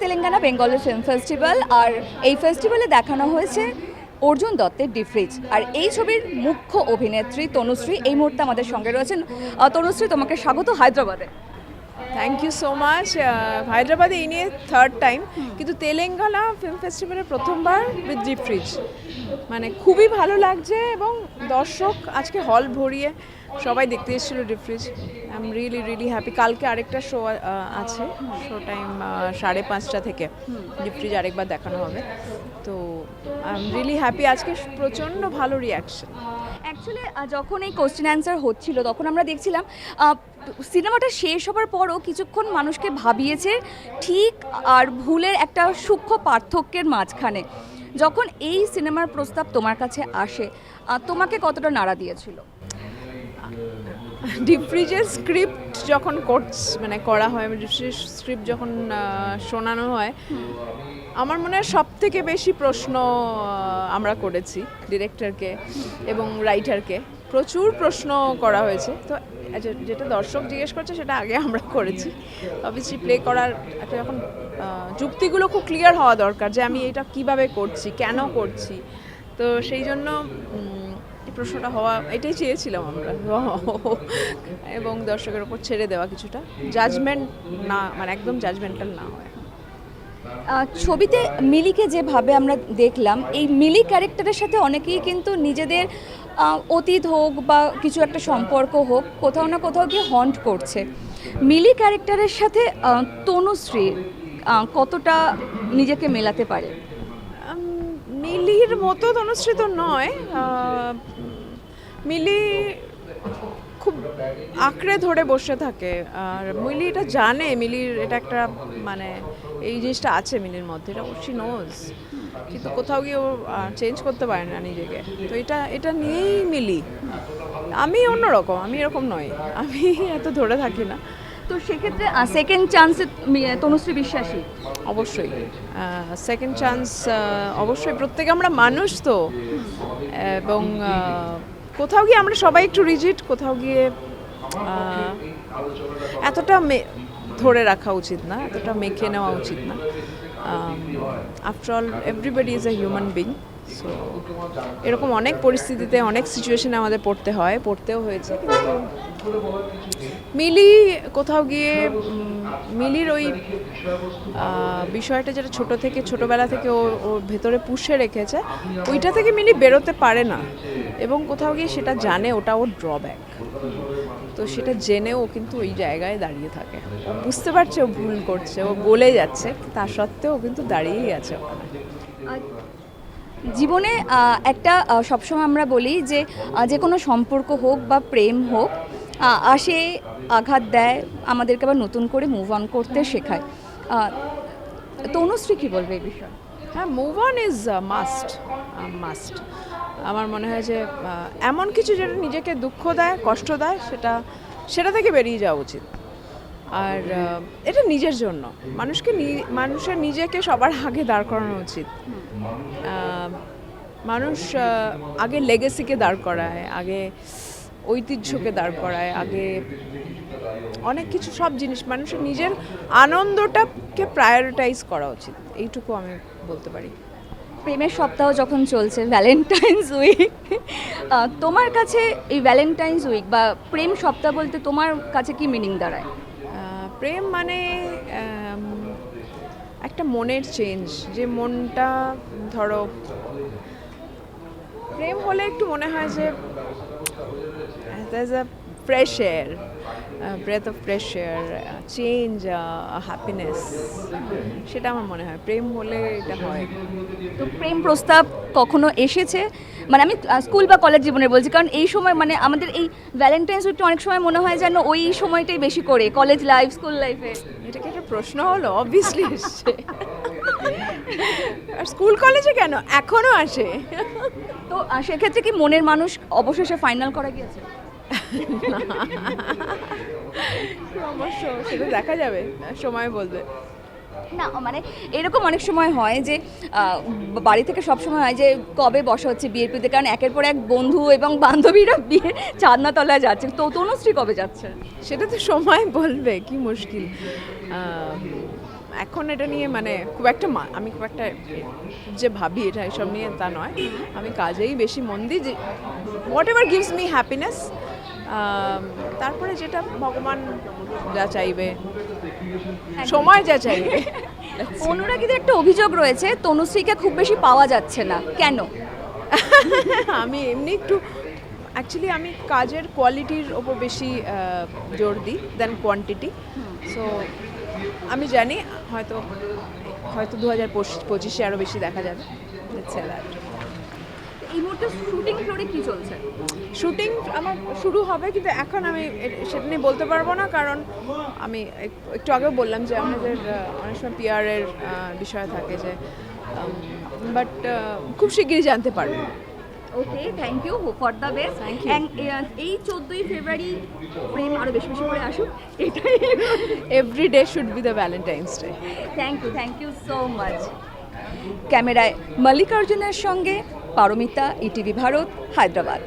Telangana Bengal film festival আর এই ফেস্টিভ্যালে দেখানো হয়েছে অর্জুন দত্তের ডিফ্রিজ আর এই ছবির মুখ্য অভিনেত্রী তনুশ্রী এই মুহূর্তে আমাদের সঙ্গে রয়েছেন। তনুশ্রী, তোমাকে স্বাগত হায়দ্রাবাদে। থ্যাংক ইউ সো মাচ হায়দ্রাবাদে এই নিয়ে থার্ড টাইম কিন্তু তেলেঙ্গানা ফিল্ম ফেস্টিভ্যালে প্রথমবার উইথ ডিপ ফ্রিজ মানে খুবই ভালো লাগছে এবং দর্শক আজকে হল ভরিয়ে সবাই দেখতে এসেছিল deep fridge I am really really happy কালকে আরেকটা শো আছে শো টাইম সাড়ে পাঁচটা থেকে ডিপ ফ্রিজ আরেকবার দেখানো হবে। তো আই এম রিয়েলি হ্যাপি আজকে প্রচণ্ড ভালো রিয়াকশন অ্যাকচুয়ালি যখন এই কোশ্চেন অ্যান্সার হচ্ছিল তখন আমরা দেখছিলাম সিনেমাটা শেষ হবার পরও কিছুক্ষণ মানুষকে ভাবিয়েছে ঠিক আর ভুলের একটা সূক্ষ্ম পার্থক্যের মাঝখানে। যখন এই সিনেমার প্রস্তাব তোমার কাছে আসে তোমাকে কতটা নাড়া দিয়েছিল? ডিপ ফ্রিজের স্ক্রিপ্ট যখন করছ মানে করা হয় ডিপ ফ্রিজ স্ক্রিপ্ট যখন শোনানো হয়, আমার মনে হয় সব থেকে বেশি প্রশ্ন আমরা করেছি ডিরেক্টরকে এবং রাইটারকে প্রচুর প্রশ্ন করা হয়েছে। তো যেটা দর্শক জিজ্ঞেস করছে, সেটা আগে আমরা করেছি। অবভিয়াসলি প্লে করার একটা যখন যুক্তিগুলো খুব ক্লিয়ার হওয়া দরকার যে আমি এটা কীভাবে করছি, কেন করছি। তো সেই জন্য প্রশ্নটা হওয়া, এটাই চেয়েছিলাম আমরা। এবং দর্শকের ওপর ছেড়ে দেওয়া কিছুটা। জাজমেন্ট না মানে একদম জাজমেন্টাল না হয়। ছবিতে মিলিকে যেভাবে আমরা দেখলাম, এই মিলি ক্যারেক্টারের সাথে অনেকেই কিন্তু নিজেদের অতীত হোক বা কিছু একটা সম্পর্ক হোক, কোথাও না কোথাও গিয়ে হন্ট করছে। মিলি ক্যারেক্টারের সাথে তনুশ্রী কতটা নিজেকে মেলাতে পারে? মিলির মতো তনুশ্রী তো নয়। মিলি খুব আঁকড়ে ধরে বসে থাকে। আর মিলি এটা জানে, মিলির এটা একটা মানে এই জিনিসটা আছে মিলির মধ্যে, এটা শি নোজ কিন্তু কোথাও গিয়ে ও চেঞ্জ করতে পারে না নিজেকে। তো এটা এটা নিয়েই মিলি। আমি অন্যরকম আমি এরকম নই। আমি এত ধরে থাকি না। তো সেক্ষেত্রে সেকেন্ড চান্সে তনুশ্রী বিশ্বাসী? অবশ্যই। সেকেন্ড চান্স অবশ্যই। প্রত্যেকে আমরা মানুষ তো। এবং কোথাও গিয়ে আমরা সবাই একটু রিজিট কোথাও গিয়ে এতটা ধরে রাখা উচিত না এতটা মেখে নেওয়া উচিত না। After all everybody is a human being so এরকম অনেক পরিস্থিতিতে, অনেক সিচুয়েশনে আমাদের পড়তে হয়, পড়তেও হয়েছে। মিলি কোথাও গিয়ে মিলির ওই বিষয়টা যেটা ছোট থেকে, ছোটবেলা থেকে ও, ওর ভেতরে পুষে রেখেছে, ওইটা থেকে মিলি বেরোতে পারে না। এবং কোথাও গিয়ে সেটা জানে, ওটা ওর ড্রব্যাক তো সেটা জেনে ও কিন্তু ওই জায়গায় দাঁড়িয়ে থাকে। ও বুঝতে পারছে, ও ভুল করছে, ও বলে যাচ্ছে, তা সত্ত্বেও কিন্তু দাঁড়িয়েই আছে ওখানে। জীবনে একটা সবসময় আমরা বলি যে যে কোনো সম্পর্ক হোক বা প্রেম হোক আসে আঘাত দেয়, আমাদেরকে আবার নতুন করে মুভ অন করতে শেখায়। তনুশ্রী কী বলবে এই বিষয়ে? হ্যাঁ move on is must must আমার মনে হয় যে এমন কিছু যেটা নিজেকে দুঃখ দেয়, কষ্ট দেয়, সেটা সেটা থেকে বেরিয়ে যাওয়া উচিত। আর এটা নিজের জন্য। মানুষকে মানুষের নিজেকে সবার আগে দাঁড় করানো উচিত। মানুষ আগে লেগেসিকে দাঁড় করায়, আগে ঐতিহ্যকে দাঁড় করায় আগে অনেক কিছু সব জিনিস মানুষের নিজের আনন্দটাকে প্রায়োরিটাইজ করা উচিত। এইটুকু আমি বলতে পারি। প্রেমের সপ্তাহ যখন চলছে ভ্যালেন্টাইন্স উইক তোমার কাছে এই ভ্যালেন্টাইন্স উইক বা প্রেম সপ্তাহ বলতে তোমার কাছে কি মিনিং দাঁড়ায়? প্রেম মানে একটা মনের চেঞ্জ যে মনটা ধরো প্রেম হলে একটু মনে হয় যে that's a fresh air breath of fresh air change happiness সেটা আমার মনে হয়। প্রেম হলে এটা হয়। তো প্রেম প্রস্তাব কখনো এসেছে? মানে আমি স্কুল বা কলেজ জীবনে বলছি কারণ এই সময় মানে আমাদের এই ভ্যালেন্টাইন্স উইকটা অনেক সময় মনে হয় যেন ওই সময়টাই বেশি করে কলেজ লাইফ স্কুল লাইফে। এটা কি একটা প্রশ্ন হলো অবভিয়াসলি এসছে আর স্কুল কলেজে কেন? এখনও আসে। তো সেক্ষেত্রে কি মনের মানুষ অবশেষে ফাইনাল করা গিয়েছে? অবশ্য সেটা দেখা যাবে সময় বলবে। না মানে এরকম অনেক সময় হয় যে বাড়ি থেকে সব সময় হয় যে কবে বসা হচ্ছে বিয়ের পিতে কারণ একের পর এক বন্ধু এবং বান্ধবীরা বিয়ে চাঁদনাতলায় যাচ্ছে। তো তনুশ্রী কবে যাচ্ছে? সেটা তো সময় বলবে কি মুশকিল। এখন এটা নিয়ে মানে খুব একটা মা- আমি খুব একটা যে ভাবি এটা এসব নিয়ে তা নয়। আমি কাজেই বেশি মন দিই যে whatever gives me happiness তারপরে যেটা ভগবান যা চাইবে। সময় যা চাইবে। অনুরাগীদের একটা অভিযোগ রয়েছে তনুশ্রীকে খুব বেশি পাওয়া যাচ্ছে না। কেন? আমি এমনি একটু অ্যাকচুয়ালি আমি কাজের কোয়ালিটির ওপর বেশি জোর দিই দেন কোয়ান্টিটি সো আমি জানি হয়তো হয়তো দু হাজার পঁচিশে আরও বেশি দেখা যাবে। এই মুহূর্তে শুটিং ফ্লোরে কি চলছে? শুটিং আমার শুরু হবে কিন্তু এখন আমি সেটা নিয়ে বলতে পারব না কারণ আমি এক- একটু আগেও বললাম যে আমাদের অনেক সময় পিআরের বিষয় থাকে যে বাট খুব শিগগিরই জানতে পারব। Okay thank you for the best. এই চোদ্দোই ফেব্রুয়ারি প্রেম আরও বেশি বেশি করে আসুক এটাই। Every day should be the Valentine's day thank you thank you so much ক্যামেরায় মল্লিকার্জুনের সঙ্গে পারমিতা ইটিভি ভারত হায়দ্রাবাদ।